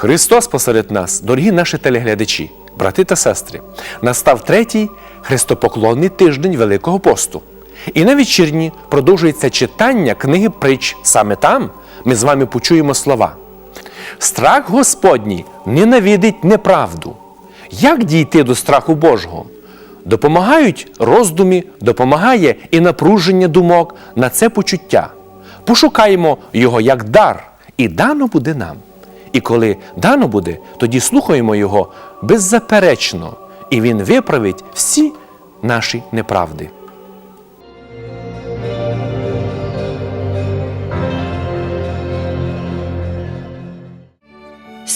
Христос посеред нас, дорогі наші телеглядачі, брати та сестри, настав третій христопоклонний тиждень Великого посту. І на вечірні продовжується читання книги притч. Саме там ми з вами почуємо слова. Страх Господній ненавидить неправду. Як дійти до страху Божого? Допомагають роздумі, допомагає і напруження думок на це почуття. Пошукаємо його як дар, і дано буде нам. І коли дано буде, тоді слухаємо його беззаперечно, і він виправить всі наші неправди.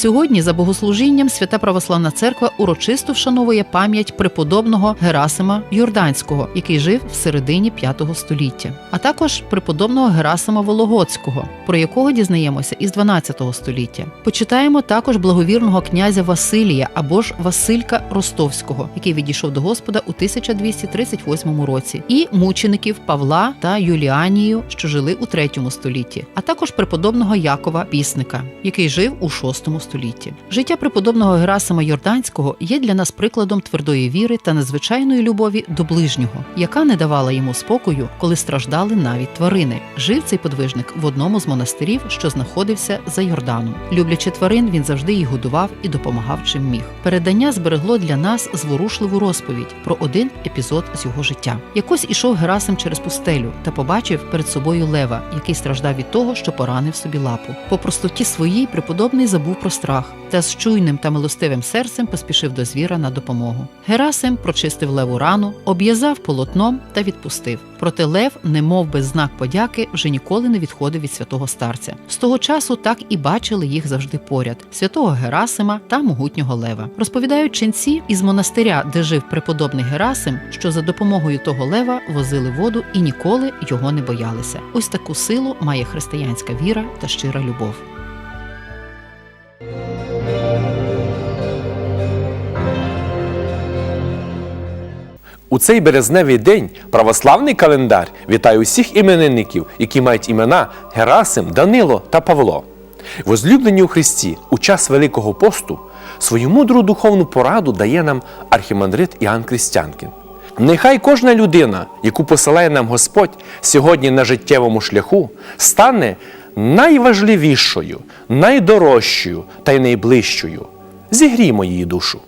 Сьогодні за богослужінням Свята Православна Церква урочисто вшановує пам'ять преподобного Герасима Йорданського, який жив в середині V століття, а також преподобного Герасима Вологодського, про якого дізнаємося із 12 століття. Почитаємо також благовірного князя Василія або ж Василька Ростовського, який відійшов до Господа у 1238 році, і мучеників Павла та Юліанію, що жили у 3 столітті, а також преподобного Якова Пісника, який жив у 6 столітті. Життя преподобного Герасима Йорданського є для нас прикладом твердої віри та надзвичайної любові до ближнього, яка не давала йому спокою, коли страждали навіть тварини. Жив цей подвижник в одному з монастирів, що знаходився за Йорданом. Люблячи тварин, він завжди їх годував і допомагав чим міг. Передання зберегло для нас зворушливу розповідь про один епізод з його життя. Якось ішов Герасим через пустелю та побачив перед собою лева, який страждав від того, що поранив собі лапу. По простоті своїй преподобний забув про страх та з чуйним та милостивим серцем поспішив до звіра на допомогу. Герасим прочистив леву рану, обв'язав полотном та відпустив. Проте лев, немов без знак подяки, вже ніколи не відходив від святого старця. З того часу так і бачили їх завжди поряд: святого Герасима та могутнього лева. Розповідають ченці із монастиря, де жив преподобний Герасим, що за допомогою того лева возили воду і ніколи його не боялися. Ось таку силу має християнська віра та щира любов. У цей березневий день православний календар вітає усіх іменинників, які мають імена Герасим, Данило та Павло. Возлюблені у Христі у час Великого посту свою мудру духовну пораду дає нам архімандрит Іоанн Крістянкін. Нехай кожна людина, яку посилає нам Господь сьогодні на життєвому шляху, стане найважливішою, найдорожчою та й найближчою. Зігріймо її душу.